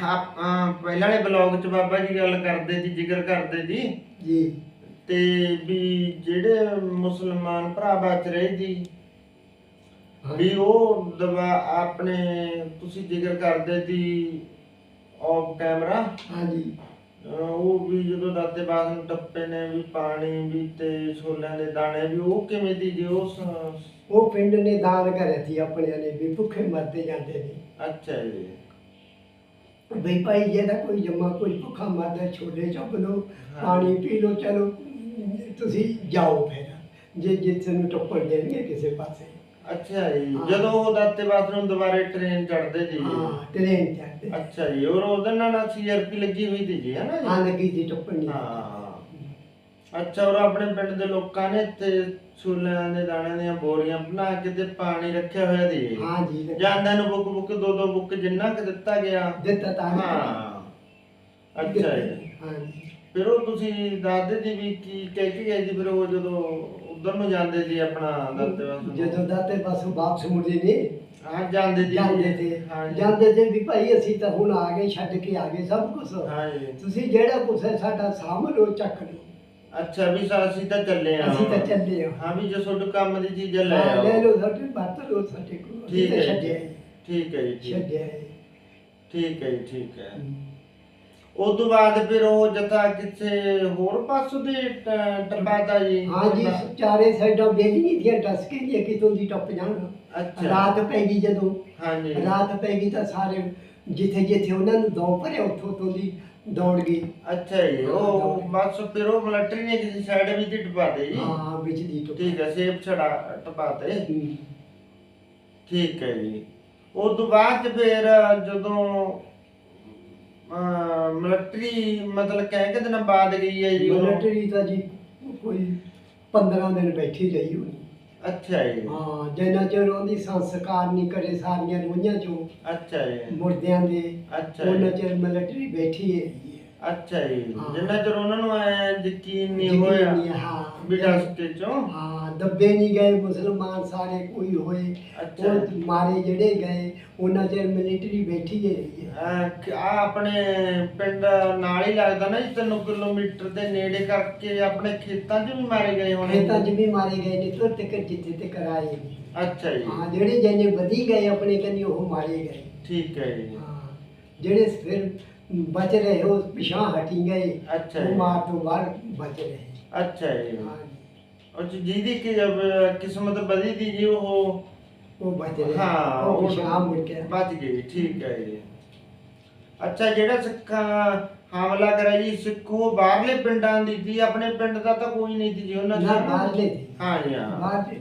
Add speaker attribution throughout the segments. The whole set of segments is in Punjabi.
Speaker 1: ਪਹਿਲਾਂ ਵਾਲੇ ਬਲੌਗ 'ਚ ਬਾਬਾ ਜੀ ਗੱਲ ਕਰਦੇ ਸੀ ਜ਼ਿਕਰ ਕਰਦੇ ਸੀ
Speaker 2: ਜੀ।
Speaker 1: ਤੇ ਵੀ ਜਿਹੜੇ ਮੁਸਲਮਾਨ ਭਰਾ ਬਚ ਰਹੇ ਸੀ ਵੀ ਉਹ ਦਵਾ ਆਪਣੇ ਤੁਸੀਂ ਜ਼ਿਕਰ ਕਰਦੇ ਸੀ ਆਫ ਕੈਮਰਾ
Speaker 2: ਹਾਂਜੀ।
Speaker 1: ਉਹ ਵੀ ਜਦੋਂ ਦਾਤੇ ਬਾਗ ਨੂੰ ਟੱਪੇ ਨੇ ਵੀ ਪਾਣੀ ਵੀ ਤੇ ਛੋਲਿਆਂ ਦੇ ਦਾਣੇ ਵੀ ਉਹ ਕਿਵੇਂ ਦੀ ਜੀ ਉਸ
Speaker 2: ਉਹ ਪਿੰਡ ਨੇ ਦਾਨ ਕਰਿਆ ਸੀ ਆਪਣਿਆਂ ਨੇ ਵੀ ਭੁੱਖੇ ਮਰਦੇ ਜਾਂਦੇ ਨੇ।
Speaker 1: ਅੱਛਾ ਜੀ।
Speaker 2: ਬਈ ਭਾਈ ਜਿਹੜਾ ਕੋਈ ਜਮਾ ਕੋਈ ਭੁੱਖਾ ਮਰਦਾ ਛੋਲੇ ਚੱਬ ਲਓ ਪਾਣੀ ਪੀ ਲਓ ਚਲੋ ਤੁਸੀਂ ਜਾਓ ਫਿਰ। ਜੇ ਜਿੱਥੇ ਨੂੰ ਟੱਪਣ ਦੇਣਗੇ ਕਿਸੇ ਪਾਸੇ।
Speaker 1: ਅੱਛਾ ਜੀ
Speaker 2: ਹਾਂ।
Speaker 1: ਜਦੋਂ ਉਹ ਦਾਤੇ ਨੂੰ ਦੁਬਾਰੇ ਟ੍ਰੇਨ ਚੜਦੇ ਜੀ।
Speaker 2: ਹਾਂ ਟ੍ਰੇਨ ਚੜਦੇ
Speaker 1: ਅੱਛਾ ਜੀ ਔਰ ਉਹਦੇ ਨਾਲ ਸੀਆਰਪੀ ਲੱਗੀ ਹੋਈ ਸੀ ਜੀ ਹਨਾ ਜੀ?
Speaker 2: ਹਾਂ ਲੱਗੀ ਸੀ ਟੱਪਣ ਦੀ।
Speaker 1: ਹਾਂ ਅੱਛਾ ਔਰ ਆਪਣੇ ਪਿੰਡ ਦੇ ਲੋਕਾਂ ਨੇ ਇੱਥੇ ਛੋਲਿਆਂ ਦੇ ਦਾਣਿਆਂ ਦੀਆਂ ਬੋਰੀਆਂ ਬਣਾ ਕੇ ਤੇ ਪਾਣੀ ਰੱਖਿਆ ਹੋਇਆ ਦੀ
Speaker 2: ਹਾਂ ਜੀ।
Speaker 1: ਜਾਂਦਿਆਂ ਨੂੰ ਬੁੱਕ ਬੁੱਕ ਦੋ ਦੋ ਬੁੱਕ ਜਿੰਨਾ ਕਿ ਦਿੱਤਾ ਗਿਆ?
Speaker 2: ਦਿੱਤਾ ਤਾਂ
Speaker 1: ਹਾਂ। ਅੱਛਾ ਜੀ।
Speaker 2: ਹਾਂ ਜੀ।
Speaker 1: ਫਿਰ ਉਹ ਤੁਸੀਂ ਦੱਸਦੇ ਜੀ ਵੀ ਕੀ ਕਹਿ ਕੇ ਗਏ ਜੀ ਫਿਰ ਉਹ ਜਦੋਂ ਉਧਰ ਨੂੰ ਜਾਂਦੇ ਸੀ ਆਪਣਾ ਦਾਤੇ ਵਾਸਤੇ?
Speaker 2: ਜਦੋਂ ਦਾਤੇ ਪਾਸੋਂ ਵਾਪਸ ਮੁੜੇ ਨੇ।
Speaker 1: ਹਾਂ ਜਾਂਦੇ ਜੀ
Speaker 2: ਜਾਂਦੇ ਤੇ
Speaker 1: ਜੀ।
Speaker 2: ਜਾਂਦੇ ਤੇ ਵੀ ਭਾਈ ਅਸੀਂ ਤਾਂ ਹੁਣ ਆ ਗਏ ਛੱਡ ਕੇ ਆ ਗਏ ਸਭ ਕੁਝ
Speaker 1: ਹਾਂ ਜੀ।
Speaker 2: ਤੁਸੀਂ ਜਿਹੜਾ ਕੁਛ ਹੈ ਸਾਡਾ ਸਾਂਭ ਲਓ ਚੱਕ ਲਓ।
Speaker 1: ਅੱਛਾ ਵੀ ਸਾ- ਅਸੀਂ ਤਾਂ ਚੱਲੇ ਆ।
Speaker 2: ਅਸੀਂ ਤਾਂ ਚੱਲੇ ਹਾਂ
Speaker 1: ਹਾਂ ਵੀ ਜੇ ਤੁਹਾਡੇ ਕੰਮ ਦੀ ਚੀਜ਼ਾਂ ਲੈ
Speaker 2: ਹਾਂ, ਲੈ
Speaker 1: ਆਓ
Speaker 2: ਲਓ ਸਾਡੇ ਬਾਤ ਲਓ ਸਾਡੇ ਕੋਲ। ਅਸੀਂ
Speaker 1: ਠੀਕ
Speaker 2: ਤਾਂ
Speaker 1: ਹੈ ਜੀ।
Speaker 2: ਛੱਡਿਆ ਹੀ,
Speaker 1: ਠੀਕ ਹੈ ਜੀ ਠੀਕ-
Speaker 2: ਛੱਡਿਆ ਹੀ।
Speaker 1: ਠੀਕ ਹੈ ਜੀ ਠੀਕ ਹੈ। ਉਸ ਤੋਂ ਬਾਅਦ ਫਿਰ ਉਹ ਜਥਾ ਕਿਸੇ ਹੋਰ ਪਾਸੋਂ ਦੀ ਟਪਾਤਾ ਜੀ?
Speaker 2: ਹਾਂ ਜੀ ਚਾਰੇ ਸਾਈਡਾਂ ਬੇਲੀਆਂ ਦੀਆਂ ਡਸ ਕੇ ਦੀਆਂ ਕਿਤੋਂ ਦੀ ਟੱਪ ਜਾਣ।
Speaker 1: ਅੱਛਾ।
Speaker 2: ਰਾਤ ਪੈ ਗਈ ਜਦੋਂ।
Speaker 1: ਹਾਂ ਜੀ
Speaker 2: ਰਾਤ ਪੈ ਗਈ ਤਾਂ ਸਾਰੇ ਜਿੱਥੇ ਜਿੱਥੇ ਉਹਨਾਂ ਨੂੰ ਦੌੜ ਭਰਿਆ ਉੱਥੋਂ ਤੋਂ ਦੀ ਦੌੜ ਗਈ
Speaker 1: ਅੱਛਾ ਜੀ ਉਹ ਬਸ ਫਿਰ ਉਹ ਮਿਲਟਰੀ ਨੇ ਕਿਸੇ ਸਾਈਡ ਵਿੱਚ ਹੀ ਟਪਾਤੇ ਜੀ।
Speaker 2: ਹਾਂ ਵਿੱਚ ਦੀ ਟੱਪ
Speaker 1: ਠੀਕ ਹੈ ਸੇਬ ਛੜਾ ਟਪਾਤੇ।
Speaker 2: ਹੂੰ।
Speaker 1: ਠੀਕ ਹੈ ਜੀ। ਉਸ ਤੋਂ ਬਾਅਦ ਫਿਰ ਜਦੋਂ ਮਿਲਟਰੀ ਮਤਲਬ ਕਹਿ ਕੇ ਦਿਨਾਂ ਬਾਅਦ ਗਈ ਹੈ ਜੀ ਉਹ?
Speaker 2: ਮਿਲਟਰੀ ਤਾਂ ਜੀ ਕੋਈ 15 ਦਿਨ ਬੈਠੀ ਰਹੀ ਹੋਣੀ।
Speaker 1: ਅੱਛਾ ਜੀ।
Speaker 2: ਹਾਂ ਜਿੰਨਾ ਚਿਰ ਉਹਦੀ ਸੰਸਕਾਰ ਨਹੀਂ ਕਰੇ ਸਾਰੀਆਂ ਰੋਈਆਂ ਚੋਂ
Speaker 1: ਅੱਛਾ ਜੀ।
Speaker 2: ਮੁਰਦਿਆਂ ਦੇ
Speaker 1: ਅੱਛਾ ਜੀ।
Speaker 2: ਉਹਨਾਂ ਚਿਰ ਮਿਲਟਰੀ ਬੈਠੀ ਹੈ।
Speaker 1: ਅੱਛਾ ਜੀ।
Speaker 2: ਹਾਂ।
Speaker 1: ਜਿੰਨਾ ਚਿਰ ਉਹਨਾਂ ਨੂੰ ਐ ਯਕੀਨ ਨਹੀਂ ਹੋਇਆ
Speaker 2: ਹਾਂ।
Speaker 1: ਵੀ ਰਸਤੇ ਚੋਂ।
Speaker 2: ਹਾਂ ਦੱਬੇ ਨਹੀਂ ਗਏ ਮੁਸਲਮਾਨ ਸਾਰੇ ਕੋਈ ਹੋਏ
Speaker 1: ਅੱਛਾ।
Speaker 2: ਉਹ ਮਾਰੇ ਜਿਹੜੇ ਗਏ ਉਹਨਾਂ ਚਿਰ ਮਿਲਟਰੀ ਬੈਠੀ ਹੈ ਰਹੀ ਹੈ।
Speaker 1: ਆ ਆਪਣੇ ਪਿੰਡ ਨਾਲ ਹੀ ਲੱਗਦਾ ਨਾ ਜੀ 3 ਕਿਲੋਮੀਟਰ ਦੇ ਨੇੜੇ ਕਰਕੇ ਆਪਣੇ ਖੇਤਾਂ 'ਚ ਵੀ ਮਾਰੇ ਗਏ ਹੋਣੇ।
Speaker 2: ਖੇਤਾਂ 'ਚ ਵੀ ਮਾਰੇ ਗਏ ਨੇ ਤੁਰ ਤੱਕ ਜਿੱਥੇ ਤੇ ਕਰਾਏ ਨੇ
Speaker 1: ਅੱਛਾ ਜੀ।
Speaker 2: ਹਾਂ ਜਿਹੜੇ ਜਿਹਨੇ ਵਧੀ ਗਏ ਆਪਣੇ ਕੰਨੀ ਉਹ ਮਾਰੇ ਗਏ।
Speaker 1: ਠੀਕ ਹੈ ਜੀ।
Speaker 2: ਹਾਂ ਜਿਹੜੇ ਫਿਰ ਬਚ ਰਹੇ ਉਹ ਪਿਛਾਂ ਹਟੀ ਗਏ
Speaker 1: ਅੱਛਾ
Speaker 2: ਉਹ
Speaker 1: ਜੀ।
Speaker 2: ਮਾਰ ਤੋਂ ਬਾਹਰ ਬਚ ਰਹੇ।
Speaker 1: ਅੱਛਾ ਜੀ।
Speaker 2: ਹਾਂ
Speaker 1: ਜਿਹਦੀ ਕਿ ਅਹ ਕਿਸਮਤ ਵਧੀ ਦੀ ਜੀ ਉਹ
Speaker 2: ਉਹ ਬਚ ਰਹੇ।
Speaker 1: ਹਾਂ
Speaker 2: ਉਹ ਪਿਛਾਂ ਮੁੜ ਕੇ।
Speaker 1: ਬਚ ਗਈ ਠੀਕ ਹੈ ਜੀ। ਅੱਛਾ ਜਿਹੜਾ ਸਿੱਖਾਂ ਹਮਲਾ ਕਰਿਆ ਜੀ ਸਿੱਖੋ ਬਾਹਰਲੇ ਪਿੰਡਾਂ ਦੀ ਸੀ ਆਪਣੇ ਪਿੰਡ ਦਾ ਤਾਂ ਕੋਈ ਨਹੀਂ ਸੀ ਜੀ ਉਹਨਾਂ
Speaker 2: ਦੇ। ਸੀ
Speaker 1: ਹਾਂ ਜੀ ਹਾਂ।
Speaker 2: ਦੇ।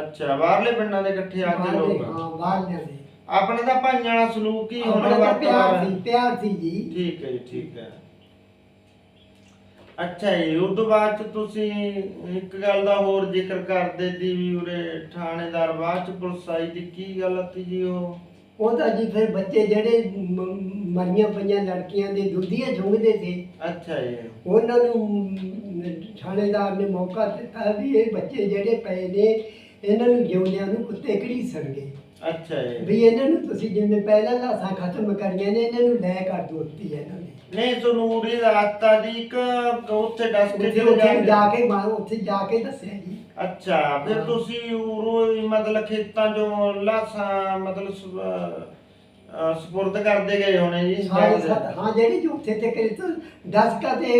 Speaker 1: ਅੱਛਾ ਬਾਹਰਲੇ ਪਿੰਡਾਂ ਦੇ ਇਕੱਠੇ ਆ ਕੇ
Speaker 2: ਬਾਹਰ ਦੇ,
Speaker 1: ਲੋਕ।
Speaker 2: ਹਾਂ ਬਾਹਰ ਦੇ। ਸੀ।
Speaker 1: ਆਪਣੇ ਤਾਂ ਭਾਈਆਂ ਵਾਲਾ ਸਲੂਕ ਹੀ ਹੁਣ
Speaker 2: ਆਪਣਾ ਤਾਂ ਪਿਆਰ
Speaker 1: ਵਰਤਦਾ
Speaker 2: ਸੀ ਪਿਆਰ ਸੀ ਜੀ।
Speaker 1: ਠੀਕ ਹੈ ਜੀ ਠੀਕ ਹੈ। ਅੱਛਾ ਜੀ ਉਸ ਤੋਂ ਬਾਅਦ ਚ ਤੁਸੀਂ ਇੱਕ ਗੱਲ ਦਾ ਹੋਰ ਜ਼ਿਕਰ ਕਰਦੇ ਸੀ ਵੀ ਉਰੇ ਥਾਣੇਦਾਰ ਬਾਅਦ ਚ ਪੁਲਿਸ ਆਈ ਦੀ ਕੀ ਗੱਲ ਸੀ ਜੀ ਉਹ?
Speaker 2: ਉਹ ਤਾਂ ਜੀ ਫਿਰ ਬੱਚੇ ਜਿਹੜੇ ਮ- ਮਰੀਆਂ ਪਈਆਂ ਲੜਕੀਆਂ ਦੇ ਦੁੱਧੀਆਂ ਝੁੰਗਦੇ ਸੀ।
Speaker 1: ਅੱਛਾ ਜੀ।
Speaker 2: ਉਹਨਾਂ ਨੂੰ ਥਾਣੇਦਾਰ ਨੇ ਮੌਕਾ ਦਿੱਤਾ ਵੀ ਇਹ ਬੱਚੇ ਜਿਹੜੇ ਪਏ ਨੇ ਇਹਨਾਂ ਨੂੰ ਜਿਉਂਦਿਆਂ ਨੂੰ ਕੁੱਤੇ ਘੜੀਸਣਗੇ
Speaker 1: ਅੱਛਾ ਜੀ।
Speaker 2: ਵੀ ਇਹਨਾਂ ਨੂੰ ਤੁਸੀਂ ਜਿਵੇਂ ਪਹਿਲਾਂ ਲਾਸਾਂ ਖਤਮ ਕਰੀਆਂ ਨੇ ਇਹਨਾਂ ਨੂੰ ਲੈ ਕਰ ਦੋਤੀ ਹੈ ਇਹਨਾਂ ਨੇ।
Speaker 1: ਨਹੀਂ ਤੁਹਾਨੂੰ ਉਰੇ ਰਾਤਾ ਦੀ ਇੱਕ ਉੱਥੇ ਦੱਸ ਕੇ
Speaker 2: ਉੱਥੇ
Speaker 1: ਜੋ
Speaker 2: ਉੱਥੇ ਜਾ ਕੇ ਮਾ- ਉੱਥੇ ਜਾ ਕੇ ਦੱਸਿਆ ਜੀ।
Speaker 1: ਅੱਛਾ ਫਿਰ। ਤੁਸੀਂ ਉਰੋਂ ਮਤਲਬ ਖੇਤਾਂ ਚੋਂ ਲਾਸਾਂ ਮਤਲਬ ਸੁ- ਅਹ ਸਪੁਰਦ ਕਰਦੇ ਗਏ ਹੋਣੇ ਜੀ
Speaker 2: ਸਾਰੇ ਸੱਤ ਹਾਂ ਜਿਹੜੇ ਜੋ ਉੱਥੇ ਤੇ ਕਰੇ ਤਾਂ ਦਸ ਕਾ ਤੇ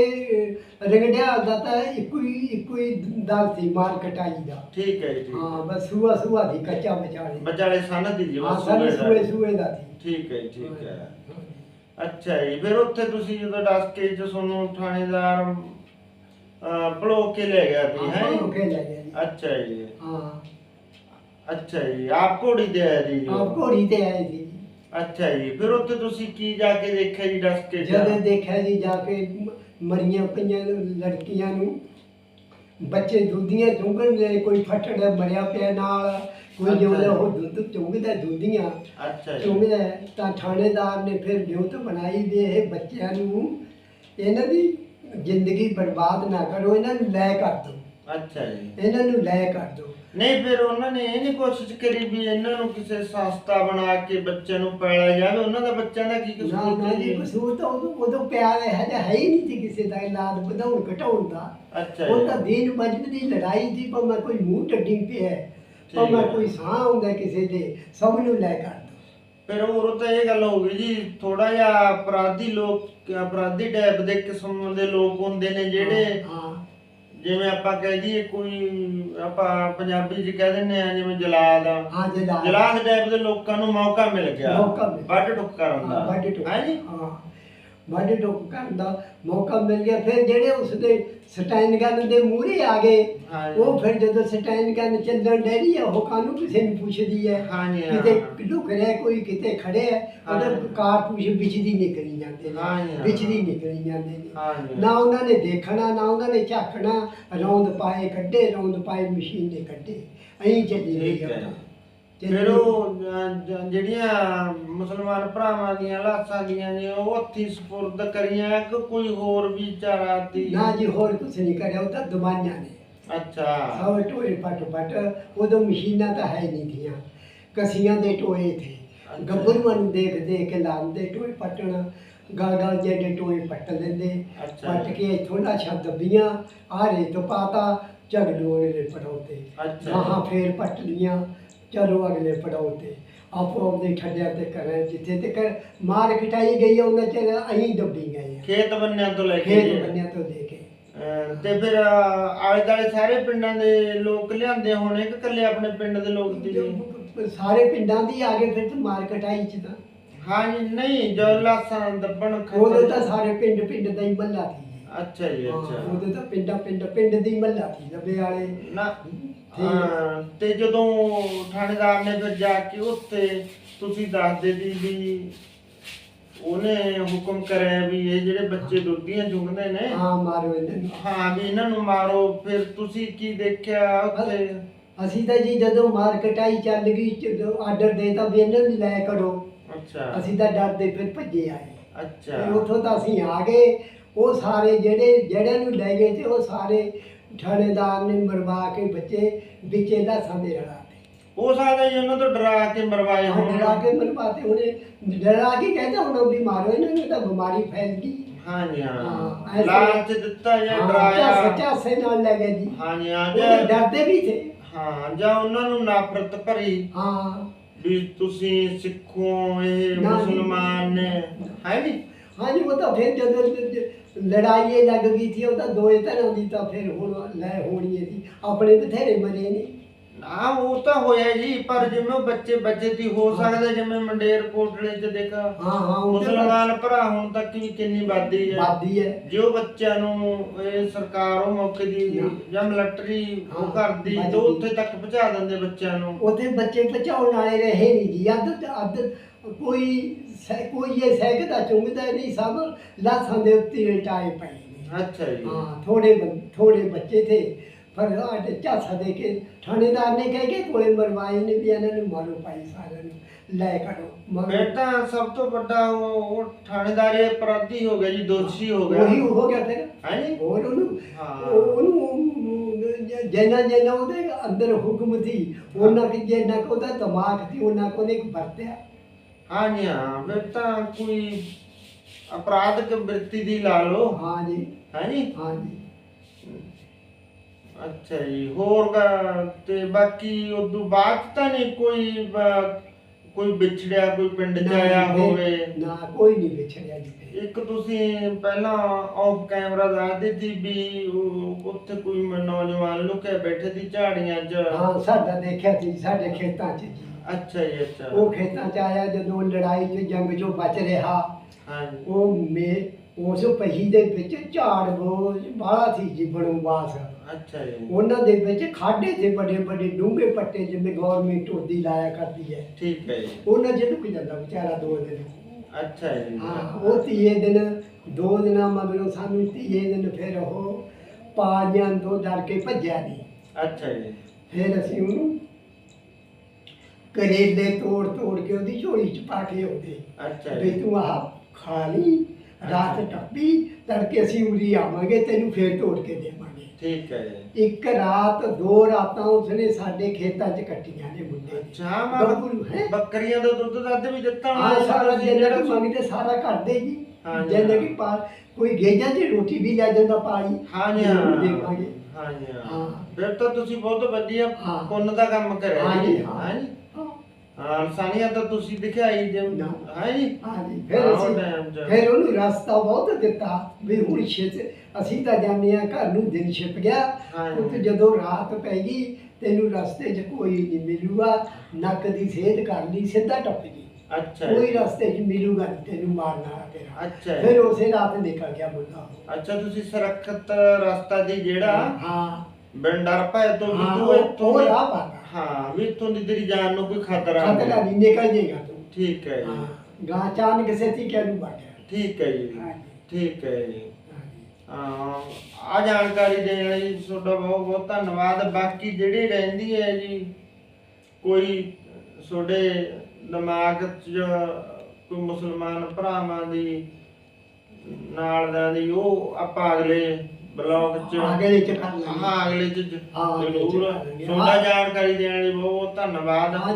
Speaker 2: ਰੰਗੜਿਆ ਦਾ ਤਾਂ ਇੱਕੋ ਹੀ ਇੱਕੋ ਹੀ ਦਲ ਸੀ ਮਾਰ ਕਟਾਈ ਦਾ।
Speaker 1: ਠੀਕ ਹੈ ਜੀ ਠੀਕ
Speaker 2: ਹਾਂ। ਬਸ ਸੂਆ ਸੂਆ ਦੀ ਕੱਚਾ ਬਚਾਲੇ
Speaker 1: ਬਚਾਲੇ ਸਨ ਦੀ ਜੀ
Speaker 2: ਹਾਂ
Speaker 1: ਬਸ
Speaker 2: ਸਾਰੇ
Speaker 1: ਸੂਏ ਦਾ।
Speaker 2: ਸੂਏ ਦਾ ਸੀ।
Speaker 1: ਠੀਕ ਹੈ ਜੀ, ਠੀਕ ਹੈ। ਅੱਛਾ ਜੀ ਫਿਰ ਉੱਥੇ ਤੁਸੀਂ ਜਦੋਂ ਦੱਸ ਕੇ ਜੋ ਤੁਹਾਨੂੰ ਥਾਣੇਦਾਰ ਅਹ, ਭਲੋ ਕੇ ਲੈ ਗਿਆ ਸੀ ਹੈ
Speaker 2: ਹਾਂ ਕੇ ਲੈ ਗਿਆ ਜੀ।
Speaker 1: ਅੱਛਾ ਜੀ।
Speaker 2: ਹਾਂ।
Speaker 1: ਅੱਛਾ ਜੀ ਆਪ ਘੋੜੀ ਤੇ ਆਇਆ ਜੀ?
Speaker 2: ਆ ਘੋੜੀ ਤੇ ਆਏ ਸੀ।
Speaker 1: ਅੱਛਾ ਜੀ ਫਿਰ ਉੱਥੇ ਤੁਸੀਂ ਕੀ ਜਾ ਕੇ ਦੇਖਿਆ ਜੀ ਦੱਸ ਕੇ ਜਾ-
Speaker 2: ਜਦੋਂ ਦੇਖਿਆ ਜੀ ਜਾ ਕੇ ਮ- ਮਰੀਆਂ ਪਈਆਂ ਲੜਕੀਆਂ ਨੂੰ। ਬੱਚੇ ਦੁੱਧੀਆਂ ਚੁੰਗਣ ਲੈ ਕੋਈ ਫਟੜ ਮਰਿਆ ਪਿਆ ਨਾਲ ਕੋਈ ਜਿਉਂਦਾ ਉਹ ਦੁੱਧ ਚੁੰਗਦਾ ਦੁੱਧੀਆਂ।
Speaker 1: ਅੱਛਾ ਜੀ।
Speaker 2: ਚੁੰਗਦਾ ਤਾਂ ਥਾਣੇਦਾਰ ਨੇ ਫਿਰ ਵਿਉਂਤ ਬਣਾਈ ਵੀ ਇਹ ਬੱਚਿਆਂ ਨੂੰ ਇਹਨਾਂ ਦੀ ਜ਼ਿੰਦਗੀ ਬਰਬਾਦ ਨਾ ਕਰੋ ਇਹਨਾਂ ਨੂੰ ਲੈ ਕਰ ਦਿਓ।
Speaker 1: ਅੱਛਾ ਜੀ।
Speaker 2: ਇਹਨਾਂ ਨੂੰ ਲੈ ਕਰ ਦਿਓ।
Speaker 1: ਨਹੀਂ ਫਿਰ ਉਹਨਾਂ ਨੇ ਇਹ ਨਹੀਂ ਕੋਸ਼ਿਸ਼ ਕਰੀ ਵੀ ਇਹਨਾਂ ਨੂੰ ਕਿਸੇ ਸੰਸਥਾ ਬਣਾ ਕੇ ਬੱਚਿਆਂ ਨੂੰ ਪਾਲਿਆ ਜਾਵੇ। ਉਹਨਾਂ ਦਾ ਬੱਚਿਆਂ ਦਾ ਕੀ ਕਸੂਰ
Speaker 2: ਨਾ ਜੀ? ਕਸੂਰ ਤਾਂ ਉਦੋਂ ਉਦੋਂ ਪਿਆਰ ਹੈ ਹੈ ਹੈ ਹੀ ਨਹੀਂ ਸੀ ਕਿਸੇ ਦਾ ਇਲਾਜ ਵਧਾਉਣ ਘਟਾਉਣ ਦਾ।
Speaker 1: ਅੱਛਾ
Speaker 2: ਉਹ
Speaker 1: ਜੀ।
Speaker 2: ਤਾਂ ਦੀਨ ਮਜਬ ਦੀ ਲੜਾਈ ਸੀ ਭਾਵੇਂ ਕੋਈ ਮੂੰਹ ਟੱਡੀ ਪਿਆ
Speaker 1: ਠੀਕ
Speaker 2: ਭਾਵੇਂ
Speaker 1: ਹੈ।
Speaker 2: ਕੋਈ ਸਾਹ ਹੁੰਦਾ ਕਿਸੇ ਦੇ ਸਭ ਨੂੰ ਲੈ ਕਰ
Speaker 1: ਫਿਰ ਹੋਰ ਤਾਂ ਇਹ ਗੱਲ ਹੋ ਗਈ ਜੀ ਥੋੜਾ ਜਿਹਾ ਅਪਰਾਧੀ ਲੋਕ ਅਪਰਾਧੀ ਟਾਈਪ ਦੇ ਕਿਸਮ ਦੇ ਲੋਕ ਹੁੰਦੇ ਨੇ ਜਿਹੜੇ
Speaker 2: ਹਾਂ।
Speaker 1: ਜਿਵੇਂ ਆਪਾਂ ਕਹਿ ਦਈਏ ਕੋਈ ਆਪਾਂ ਪੰਜਾਬੀ 'ਚ ਕਹਿ ਦਿੰਦੇ ਆ ਜਿਵੇਂ ਜਲਾਦ ਆ।
Speaker 2: ਹਾਂ
Speaker 1: ਜਲਾਦ। ਟਾਈਪ ਦੇ ਲੋਕਾਂ ਨੂੰ ਮੌਕਾ ਮਿਲ ਗਿਆ।
Speaker 2: ਮੌਕਾ ਮਿਲ
Speaker 1: ਵੱਢ ਟੁੱਕ ਕਰਨ ਦਾ
Speaker 2: ਵੱਡੇ ਟੋਕ
Speaker 1: ਹੈ ਜੀ?
Speaker 2: ਹਾਂ। ਵੱਡੇ ਟੋਕ ਕਰਨ ਦਾ ਮੌਕਾ ਮਿਲ ਗਿਆ ਫਿਰ ਜਿਹੜੇ ਉਸਦੇ ਸਟੈਂਡ ਕਰਨ ਦੇ ਮੂਹਰੇ ਆ ਗਏ
Speaker 1: ਹਾਂ।
Speaker 2: ਉਹ ਫਿਰ ਜਦੋਂ ਸਟੈਂਡ ਕਰਨ ਚੱਲਣ ਡੈਰੀ ਆ ਉਹ ਕਾਨੂੰ ਕਿਸੇ ਨੂੰ ਪੁੱਛਦੀ ਹੈ
Speaker 1: ਹਾਂ ਜੀ, ਹਾਂ।
Speaker 2: ਕਿਤੇ ਲੁਕ ਰਿਹਾ ਕੋਈ ਕਿਤੇ ਖੜੇ ਹੈ ਉਹਦਾ
Speaker 1: ਹਾਂ।
Speaker 2: ਕਾਰਤੂਸ ਵਿਚਦੀ ਨਿਕਲੀ ਜਾਂਦੇ
Speaker 1: ਹਾਂ
Speaker 2: ਨੇ
Speaker 1: ਹਾਂ।
Speaker 2: ਵਿਚਦੀ ਨਿਕਲੀ ਜਾਂਦੇ ਨੇ
Speaker 1: ਹਾਂ।
Speaker 2: ਨਾ ਉਹਨਾਂ ਨੇ ਦੇਖਣਾ ਨਾ ਉਹਨਾਂ ਨੇ ਝਾਕਣਾ ਰੌਂਦ ਪਾਏ ਕੱਢੇ ਰੌਂਦ ਪਾਏ ਮਸ਼ੀਨ ਨੇ ਕੱਢੇ ਐਂ ਚੱਲੀ ਗਈ
Speaker 1: ਠੀਕ ਹੈ।
Speaker 2: ਆਪਾਂ
Speaker 1: ਫਿਰ ਉਹ ਜ- ਜਿਹੜੀਆਂ ਮੁਸਲਮਾਨ ਭਰਾਵਾਂ ਦੀਆਂ ਲਾਸ਼ਾਂ ਦੀਆਂ ਨੇ ਉਹ ਹੱਥੀ ਸਪੁਰਦ ਕਰੀਆਂ ਕਿ ਕੋਈ ਹੋਰ ਵੀ ਚਾਰਾ ਤੀ
Speaker 2: ਨਾ ਜੀ ਹੋਰ ਕੁਛ ਨਹੀਂ ਕਰਿਆ ਉਹ ਤਾਂ ਦਵਾਈਆਂ ਨੇ।
Speaker 1: ਅੱਛਾ।
Speaker 2: ਸਭ ਟੋਏ ਪੱਟ ਪੱਟ ਉਦੋਂ ਮਸ਼ੀਨਾਂ ਤਾਂ ਹੈ ਨਹੀਂ ਥੀਆਂ ਕਸੀਆਂ ਦੇ ਟੋਏ ਥੇ।
Speaker 1: ਅੱਛਾ।
Speaker 2: ਗੱਭਰੂਆਂ ਨੂੰ ਦੇਖ ਦੇਖ ਕੇ ਲਾਉਂਦੇ ਟੋਏ ਪੱਟਣ। ਗਲ ਗਲ ਜਿਹੜੇ ਟੋਏ ਪੱਟ ਲੈਂਦੇ।
Speaker 1: ਅੱਛਾ।
Speaker 2: ਪੱਟ ਕੇ ਥੋੜਾ ਛੱਡ ਦੱਬੀਆਂ ਆਰੇ ਤੋਂ ਪਾਤਾ ਝਗੜੂ ਅਗਲੇ ਪੜਾਉਤੇ
Speaker 1: ਅੱਛਾ।
Speaker 2: ਹਾਂ ਫੇਰ ਪੱਟ ਲੀਆਂ। ਚਲੋ ਅਗਲੇ ਪੜਾਉਤੇ ਆਪੋ ਆਪਣੇ ਠੱਡਿਆਂ ਤੇ ਕਰੇ ਜਿੱਥੇ ਤੇ ਕਰ ਮਾਰ ਕਟਾਈ ਗਈ ਉਹਨਾਂ ਚਿਰ ਅਹੀਂ ਦੱਬੀ ਗਏ ਆ।
Speaker 1: ਖੇਤ ਬੰਨਿਆਂ ਤੋਂ ਲੈ ਕੇ
Speaker 2: ਖੇਤ ਬੰਨਿਆਂ ਤੋਂ ਦੇ ਕੇ
Speaker 1: ਅਹ ਤੇ ਫਿਰ ਆਲੇ ਦਾਲੇ ਸਾਰੇ ਪਿੰਡਾਂ ਦੇ ਲੋਕ ਲਿਆਂਦੇ ਹੋਣੇ ਕਿ ਇਕੱਲੇ ਆਪਣੇ ਪਿੰਡ ਦੇ ਲੋਕ ਦੀ
Speaker 2: ਸਾਰੇ ਪਿੰਡਾਂ ਦੀ ਆ ਗਏ ਫਿਰ ਤੇ ਮਾਰ ਕਟਾਈ ਚ ਤਾਂ
Speaker 1: ਹਾਂ ਜੀ ਨਹੀਂ ਜੋ ਲਾਸ਼ਾਂ ਦੱਬਣ
Speaker 2: ਉਦੋਂ ਤਾਂ ਸਾਰੇ ਪਿੰਡ ਪਿੰਡ ਦਾ ਹੀ ਮੱਲਾ ਸੀ
Speaker 1: ਅੱਛਾ ਜੀ ਅੱਛਾ
Speaker 2: ਉਦੋਂ ਤਾਂ ਪਿੰਡਾਂ ਪਿੰਡ ਪਿੰਡ ਦੀ ਮੱਲਾ ਸੀ ਲੱਭੇ ਵਾਲੇ
Speaker 1: ਨਾ ਹਾਂ, ਤੇ ਜਦੋਂ ਥਾਣੇਦਾਰ ਨੇ ਫਿਰ ਜਾ ਕੇ ਉੱਤੇ ਤੁਸੀਂ ਦੱਸਦੇ ਦੀ ਵੀ ਉਹਨੇ ਹੁਕਮ ਕਰਿਆ ਵੀ ਇਹ ਜਿਹੜੇ ਬੱਚੇ ਦੁੱਧੀਆਂ ਚੁੰਗਦੇ ਨੇ
Speaker 2: ਹਾਂ ਮਾਰੋ ਇਹਨਾਂ ਨੂੰ।
Speaker 1: ਹਾਂ ਵੀ ਇਹਨਾਂ ਨੂੰ ਮਾਰੋ ਫਿਰ ਤੁਸੀਂ ਕੀ ਦੇਖਿਆ ਉੱਤੇ
Speaker 2: ਅਸੀਂ ਤਾਂ ਜੀ ਜਦੋਂ ਮਾਰ ਕਟਾਈ ਚੱਲ ਗਈ ਜਦੋਂ ਆਰਡਰ ਦੇਤਾ ਵੀ ਇਹਨਾਂ ਨੂੰ ਲੈ ਕਰੋ
Speaker 1: ਅੱਛਾ।
Speaker 2: ਅਸੀਂ ਤਾਂ ਡਰਦੇ ਫਿਰ ਭੱਜੇ ਆਏ।
Speaker 1: ਅੱਛਾ।
Speaker 2: ਉੱਥੋਂ ਤਾਂ ਅਸੀਂ ਆ ਗਏ ਉਹ ਸਾਰੇ ਜਿਹੜੇ ਜਿਹੜਿਆਂ ਨੂੰ ਲੈ ਗਏ ਤੇ ਉਹ ਸਾਰੇ ਥਾਣੇਦਾਰ ਨੇ ਮਰਵਾ ਕੇ ਬੱਚੇ ਵਿੱਚੇ ਦੇ ਰਲਾ ਤੇ।
Speaker 1: ਹੋ ਸਕਦਾ ਜੀ ਉਹਨਾਂ ਤੋਂ ਡਰਾ ਕੇ ਮਰਵਾਏ
Speaker 2: ਹੁਣ। ਡਰਾ ਕੇ ਮਰਵਾਤੇ ਉਹਨੇ ਡਰਾ ਕੇ ਕਹਿੰਦਾ ਹੁਣ ਵੀ ਮਾਰੋ ਇਹਨਾਂ ਨੂੰ ਤਾਂ ਬਿਮਾਰੀ ਫੈਲ ਗਈ
Speaker 1: ਹਾਂ ਜੀ ਹਾਂ। ਲਾਲਚ ਦਿੱਤਾ ਜਾਂ
Speaker 2: ਹਾਂ,
Speaker 1: ਡਰਾਇਆ?
Speaker 2: ਨਾਲ ਜੀ।
Speaker 1: ਹਾਂ ਜੀ ਹਾਂ
Speaker 2: ਉਹ
Speaker 1: ਜਾਂ
Speaker 2: ਡਰਦੇ ਵੀ ਥੇ।
Speaker 1: ਹਾਂ ਜਾਂ ਉਹਨਾਂ ਨੂੰ ਨਫ਼ਰਤ ਭਰੀ।
Speaker 2: ਹਾਂ।
Speaker 1: ਵੀ ਤੁਸੀਂ ਸਿੱਖੋ ਇਹ
Speaker 2: ਨਾ ਜੀ।
Speaker 1: ਮੁਸਲਮਾਨ ਨੇ। ਹੈ ਨੀ
Speaker 2: ਹਾਂਜੀ ਉਹ ਤਾਂ ਫਿਰ ਜਦੋਂ ਲੜਾਈ ਲੱਗ ਗਈ ਸੀ ਉਹ ਤਾਂ ਦੋਏ ਤਰ੍ਹਾਂ ਦੀ ਤਾਂ ਫਿਰ ਹੁਣ ਲੈ ਹੋਣੀ ਹੈ ਜੀ। ਆਪਣੇ ਬਥੇਰੇ ਮਰੇ ਨੇ।
Speaker 1: ਨਾ ਉਹ ਤਾਂ ਹੋਇਆ ਜੀ ਪਰ ਜਿਵੇਂ ਉਹ ਬੱਚੇ ਬੱਚੇ ਦੀ ਹੋ ਸਕਦਾ ਜਿਵੇਂ ਮੰਡੇਰ ਕੋਟਲੇ ਚ ਦੇਖਾ
Speaker 2: ਹਾਂ ਹਾਂ ਉਹ ਤਾਂ
Speaker 1: ਮੁਸਲਮਾਨ ਭਰਾ ਹੁਣ ਤੱਕ ਵੀ ਕਿੰਨੀ ਬਾਦੀ ਹੈ।
Speaker 2: ਬਾਦੀ ਹੈ।
Speaker 1: ਜੇ ਉਹ ਬੱਚਿਆਂ ਨੂੰ ਇਹ ਸਰਕਾਰ ਉਹ ਮੌਕੇ ਦੀ। ਜਾਂ ਮਿਲਟਰੀ ਉਹ ਕਰਦੀ ਤਾਂ। ਉੱਥੇ ਤੱਕ ਪਹੁੰਚਾ ਦਿੰਦੇ ਬੱਚਿਆਂ ਨੂੰ।
Speaker 2: ਉਹਦੇ ਬੱਚੇ ਬਚਾਉਣ ਵਾਲੇ ਰਹੇ ਨਹੀਂ ਜੀ। ਅੱਧ ਅੱਧ ਕੋਈ ਸਹਿ- ਕੋਈ ਇਹ ਸਹਿਕਦਾ ਚੁੰਗਦਾ ਨਹੀਂ ਸਭ ਲਾਸਾਂ ਦੇ ਉੱਤੇ ਲਟਾਏ ਪਏ ਨੇ।
Speaker 1: ਅੱਛਾ ਜੀ।
Speaker 2: ਹਾਂ ਥੋੜੇ ਬੰ- ਥੋੜੇ ਬੱਚੇ ਥੇ ਪਰ ਆਟੇ ਝਾਸਾ ਦੇ ਕੇ ਥਾਣੇਦਾਰ ਨੇ ਕਹਿ ਕੇ ਕੋਲੇ ਮਰਵਾਏ ਨੇ ਵੀ ਇਹਨਾਂ ਨੂੰ ਮਾਰੋ ਭਾਈ ਸਾਰਿਆਂ ਨੂੰ ਲੈ ਕਰੋ
Speaker 1: ਫਿਰ ਤਾਂ ਸਭ ਤੋਂ ਵੱਡਾ ਉਹ ਉਹ ਥਾਣੇਦਾਰ ਇਹ ਅਪਰਾਧੀ ਹੋ ਗਿਆ ਜੀ ਦੋਸ਼ੀ ਹੋ ਗਿਆ।
Speaker 2: ਉਹੀ ਹੋ ਗਿਆ ਫਿਰ?
Speaker 1: ਹੈ ਜੀ।
Speaker 2: ਹੋਰ ਉਹਨੂੰ?
Speaker 1: ਹਾਂ।
Speaker 2: ਉਹ- ਉਹਨੂੰ ਜੈਨਾ ਜੈਨਾ ਉਹਦੇ ਅੰਦਰ ਹੁਕਮ ਸੀ ਉਹਨਾਂ ਕਿ ਜੈਨਾ ਕੋ ਉਹਦਾ ਦਿਮਾਗ ਸੀ ਉਹਨਾਂ ਕੋ ਨੇ ਵਰਤਿਆ।
Speaker 1: ਹਾਂ ਜੀ ਹਾਂ ਫਿਰ ਤਾਂ ਕੋਈ ਅਪਰਾਧਕ ਬ੍ਰਿਤੀ ਦੀ ਲਾ ਲਓ।
Speaker 2: ਹਾਂ ਜੀ
Speaker 1: ਹੈ ਜੀ
Speaker 2: ਹਾਂ ਜੀ
Speaker 1: ਅੱਛਾ ਜੀ ਹੋਰ ਤੇ ਬਾਕੀ ਉਦੋਂ ਬਾਅਦ ਤਾਂ ਨਹੀਂ ਕੋਈ ਬ- ਕੋਈ ਵਿਛੜਿਆ ਕੋਈ ਪਿੰਡ 'ਚ
Speaker 2: ਨਾ
Speaker 1: ਆਇਆ
Speaker 2: ਜੀ,
Speaker 1: ਹੋਵੇ?
Speaker 2: ਨਾ ਕੋਈ ਨਹੀਂ ਵਿਛੜਿਆ ਜੀ ਫਿਰ।
Speaker 1: ਇੱਕ ਤੁਸੀਂ ਪਹਿਲਾਂ ਆਫ ਕੈਮਰਾ ਦੱਸਦੇ ਸੀ ਵੀ ਉਹ- ਉੱਥੇ ਕੋਈ ਨੌਜਵਾਨ ਲੁਕੇ ਬੈਠੇ ਸੀ ਝਾੜੀਆਂ 'ਚ।
Speaker 2: ਹਾਂ ਸਾਡਾ ਦੇਖਿਆ ਸੀ ਸਾਡੇ ਖੇਤਾਂ 'ਚ ਜੀ।
Speaker 1: ਅੱਛਾ ਜੀ ਅੱਛਾ।
Speaker 2: ਉਹ ਖੇਤਾਂ 'ਚ ਆਇਆ ਜਦੋਂ ਲੜਾਈ 'ਚ ਜੰਗ 'ਚੋਂ ਬਚ ਰਿਹਾ।
Speaker 1: ਹਾਂ ਜੀ
Speaker 2: ਉਹ ਮੇ ਉਸ ਪਹੀ ਦੇ ਵਿੱਚ ਝਾੜ ਬੋਝ ਬਾਹਲਾ ਸੀ ਜੀ ਬਣਵਾਸ।
Speaker 1: ਅੱਛਾ ਜੀ।
Speaker 2: ਉਹਨਾਂ ਦੇ ਵਿੱਚ ਖਾਡੇ ਤੇ ਵੱਡੇ ਵੱਡੇ ਡੂੰਘੇ ਪੱਟੇ ਜਿਵੇਂ ਗਵਰਨਮੈਂਟ ਟੁੱਟਦੀ ਲਾਇਆ ਕਰਦੀ ਹੈ।
Speaker 1: ਠੀਕ ਹੈ ਜੀ।
Speaker 2: ਉਹਨਾਂ ਚ ਲੁਕ ਜਾਂਦਾ ਵਿਚਾਰਾ ਦੋ ਦਿਨ।
Speaker 1: ਅੱਛਾ ਜੀ।
Speaker 2: ਹਾਂ ਉਹ ਤੀਏ ਦਿਨ ਦੋ ਦਿਨਾਂ ਮਗਰੋਂ ਸਾਨੂੰ ਤੀਏ ਦਿਨ ਫਿਰ ਉਹ ਪਾਜਾਂ ਤੋਂ ਡਰ ਕੇ ਭੱਜਿਆ ਨਹੀਂ
Speaker 1: ਅੱਛਾ ਜੀ।
Speaker 2: ਫਿਰ ਅਸੀਂ ਉਹਨੂੰ ਕਰੇਲੇ ਤੋੜ ਤੋੜ ਕੇ ਉਹਦੀ ਝੋਲੀ ਚ ਪਾ ਕੇ ਆਉਂਦੇ।
Speaker 1: ਅੱਛਾ
Speaker 2: ਵੀ
Speaker 1: ਜੀ।
Speaker 2: ਤੂੰ ਆਹ ਖਾ ਲਈ ਰਾਤ ਟੱਪੀ ਤੜਕੇ ਅਸੀਂ ਉਰੀ ਆਵਾਂਗੇ ਤੈਨੂੰ ਫੇਰ ਤੋੜ ਕੇ ਦੇਵਾਂਗੇ।
Speaker 1: ਠੀਕ ਹੈ ਜੀ।
Speaker 2: ਇੱਕ ਰਾਤ ਦੋ ਰਾਤਾਂ ਉਸਨੇ ਸਾਡੇ ਖੇਤਾਂ 'ਚ ਕੱਟੀਆਂ ਨੇ ਮੁੰਡੇ। ਨੇ
Speaker 1: ਅੱਛਾ ਬੱਕਰੀਆਂ ਦਾ ਦੁੱਧ ਦੱਧ ਵੀ ਦਿੱਤਾ ਹੋਣਾ
Speaker 2: ਹਾਂ ਸਾਰਾ
Speaker 1: ਤੁਸੀਂ
Speaker 2: ਜਿੰਨਾ
Speaker 1: ਜਿਹੜਾ
Speaker 2: ਕਿ ਮੰਗਦੇ ਸਾਰਾ ਕਰਦੇ ਜੀ।
Speaker 1: ਹਾਂ ਜੀ,
Speaker 2: ਜਿੰਨਾ
Speaker 1: ਹਾਂ।
Speaker 2: ਕਿ ਪਾ ਕੋਈ ਗੇਜਾਂ 'ਚ ਰੋਟੀ ਵੀ ਲੈ ਜਾਂਦਾ ਪਾਣੀ
Speaker 1: ਹਾਂ ਜੀ
Speaker 2: ਜ਼ਰੂਰ
Speaker 1: ਹਾਂ।
Speaker 2: ਦੇਵਾਂਗੇ।
Speaker 1: ਹਾਂ ਜੀ ਹਾਂ। ਫਿਰ ਤਾਂ ਤੁਸੀਂ ਬਹੁਤ ਵਧੀਆ
Speaker 2: ਹਾਂ।
Speaker 1: ਪੁੰਨ ਦਾ ਕੰਮ ਕਰਿਆ
Speaker 2: ਹਾਂ
Speaker 1: ਜੀ
Speaker 2: ਜੀ, ਹਾਂ।
Speaker 1: ਹਾਂ ਇਨਸਾਨੀਅਤ ਤਾਂ ਤੁਸੀਂ ਦਿਖਾਈ ਜੇ
Speaker 2: ਨਾ।
Speaker 1: ਹਾਂ ਜੀ
Speaker 2: ਹਾਂਜੀ ਫਿਰ
Speaker 1: ਹਾਂ,
Speaker 2: ਅਸੀਂ
Speaker 1: ਟਾਈਮ ਚ।
Speaker 2: ਫਿਰ ਉਹਨੂੰ ਰਸਤਾ ਬਹੁਤ ਦਿੱਤਾ ਵੀ ਹੁਣ ਛੇਤ ਅਸੀਂ ਤਾਂ ਜਾਂਦੇ ਆ ਘਰ ਨੂੰ ਦਿਨ ਛਿਪ ਗਿਆ ਤੇ ਜਦੋਂ ਰਾਤ ਪੈ ਗਈ ਤੈਨੂੰ ਰਸਤੇ 'ਚ ਕੋਈ ਨਹੀਂ ਮਿਲੂਗਾ ਨੱਕ ਦੀ ਸੇਧ ਕਰ ਲਈ ਸਿੱਧਾ ਟੱਪ ਗਈ
Speaker 1: ਅੱਛਾ
Speaker 2: ਕੋਈ
Speaker 1: ਜੀ।
Speaker 2: ਰਸਤੇ 'ਚ ਮਿਲੂਗਾ ਨਹੀਂ ਤੈਨੂੰ ਮਾਰਨ ਤੇਰਾ
Speaker 1: ਅੱਛਾ ਜੀ।
Speaker 2: ਫਿਰ ਉਸੇ ਰਾਤ ਨਿਕਲ ਗਿਆ ਮੁੰਡਾ।
Speaker 1: ਅੱਛਾ ਤੁਸੀਂ ਸੁਰੱਖਿਅਤ ਰਸਤਾ ਦੀ ਜਿਹੜਾ
Speaker 2: ਹਾਂ
Speaker 1: ਬੰਡਰ ਭੈ ਤੋਂ
Speaker 2: ਹਾਂ
Speaker 1: ਤੂੰ
Speaker 2: ਉਹ
Speaker 1: ਇੱਥੋਂ
Speaker 2: ਉਹ
Speaker 1: ਦੀ-
Speaker 2: ਰਾਹ ਪਾਤਾ
Speaker 1: ਹਾਂ ਵੀ ਇੱਥੋਂ ਦੀ ਤੇਰੀ ਜਾਨ ਨੂੰ ਕੋਈ ਖਤਰਾ
Speaker 2: ਖਤਰਾ ਨਹੀਂ ਨਿਕਲ ਜਾਏਗਾ ਤੂੰ।
Speaker 1: ਠੀਕ ਹੈ ਜੀ।
Speaker 2: ਹਾਂ ਗਾਂ ਚਾਨ ਕਿਸੇ ਤੀ ਕਹਿ ਨੂੰ ਬਾਗਿਆ
Speaker 1: ਠੀਕ ਹੈ ਜੀ।
Speaker 2: ਹਾਂਜੀ
Speaker 1: ਠੀਕ ਹੈ ਜੀ। ਹਾਂ ਆ ਜਾਣਕਾਰੀ ਦੇਣ ਲਈ ਤੁਹਾਡਾ ਬਹੁਤ ਬਹੁਤ ਧੰਨਵਾਦ। ਬਾਕੀ ਜਿਹੜੀ ਰਹਿੰਦੀ ਹੈ ਜੀ ਕੋਈ ਤੁਹਾਡੇ ਦਿਮਾਗ 'ਚ ਕੋਈ ਮੁਸਲਮਾਨ ਭਰਾਵਾਂ ਦੀ ਨਾਲ ਦਾ ਦੀ ਉਹ ਆਪਾਂ ਅਗਲੇ ਬਲੌਗ 'ਚ
Speaker 2: ਅਗਲੇ ਚ ਕਰ।
Speaker 1: ਹਾਂ ਅਗਲੇ 'ਚ ਜ਼ਰੂਰ। ਤੁਹਾਡਾ। ਜਾਣਕਾਰੀ ਦੇਣ ਲਈ ਬਹੁਤ ਧੰਨਵਾਦ
Speaker 2: ਹਾਂ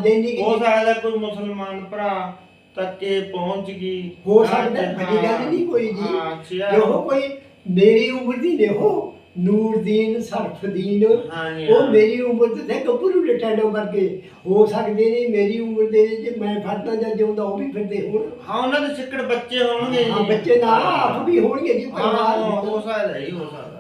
Speaker 1: ਸਕਦਾ ਕੋਈ ਮੁਸਲਮਾਨ ਭਰਾ ਤੱਕ ਪਹੁੰਚ ਗਈ
Speaker 2: ਹੋ ਸਕਦਾ ਵੱਡੀ ਗੱਲ ਨਹੀਂ ਕੋਈ ਜੀ।
Speaker 1: ਹਾਂ ਅੱਛਾ
Speaker 2: ਜੋ ਕੋਈ ਮੇਰੀ ਉਮਰ ਦੀ ਹੋ ਨੂਰਦੀਨ ਸਰਫਦੀਨ ਉਹ। ਮੇਰੀ ਉਮਰ ਦੇ ਤੇ ਗੱਭਰੂ ਲਟਾਣਾ ਵਰਗੇ ਹੋ ਸਕਦੇ ਨੇ ਮੇਰੀ ਉਮਰ ਦੇ ਜੇ ਮੈਂ ਫਰਦਾ ਜਾਂ ਜਿਉਂਦਾ ਉਹ ਵੀ ਫਿਰਦੇ ਹੋਣ
Speaker 1: ਹਾਂ ਉਹਨਾਂ ਦੇ ਸਿੱਕੜ ਬੱਚੇ ਹੋਣਗੇ
Speaker 2: ਹਾਂ ਬੱਚੇ ਨਾਲ ਆਪ ਵੀ ਹੋਣਗੇ ਜੀ ਪਰਿਵਾਰ
Speaker 1: ਹੋ। ਸਕਦਾ ਹੀ ਹੋ ਸਕਦਾ